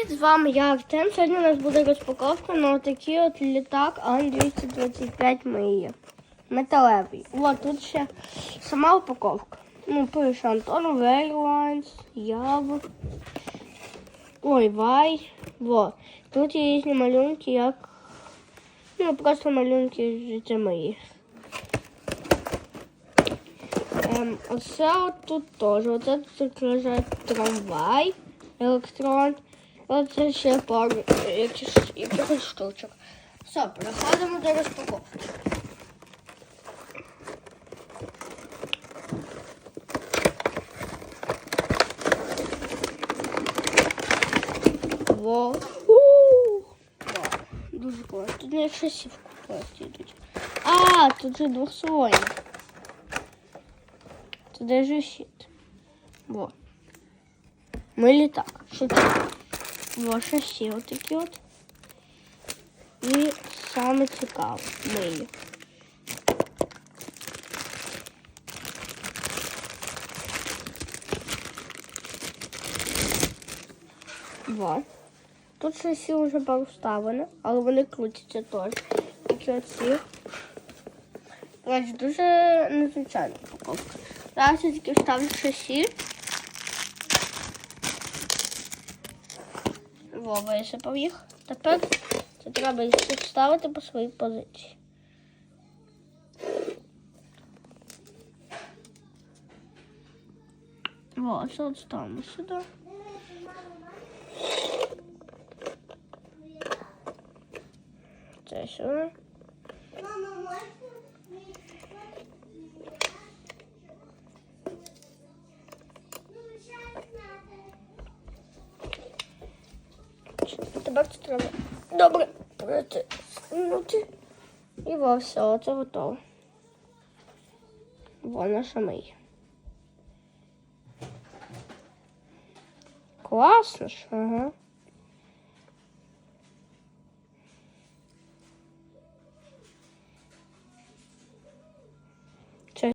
Привіт, з вами я Артем. Сьогодні у нас буде розпаковка на такий от літак Ан-225 миє. Металевий. От тут ще сама упаковка. Ну, пише Антон Airlines, Яв. Ой, Вай. Во. Тут є різні малюнки, як. Ну, просто малюнки життя мої. Ем, оце от тут теж. Оце тут лежить трамвай, електрон. Оце ще пару якихось, якихось штучок. Все, переходимо до розпаковки. Во. У! Вау, Дуже класно. Тут навіть шасів класні йдуть. А, тут же двохслойні. Це даже щит. Во. Ми літак. Шучу. Во шасі отакі от. І саме цікаве милі. Тут шасі вже поставлено, але вони крутяться теж. Такі оці. Речі, дуже незвичайна упаковка. Зараз я тільки вставлю шасі. Во, висипав їх. Тепер це треба їх всіх вставити по своїй позиції. Во, це от ставимо сюди. Це сюди. Тепер це треба добре притиснути. І во все, це готово. Во саме мий. Класно ж, ага.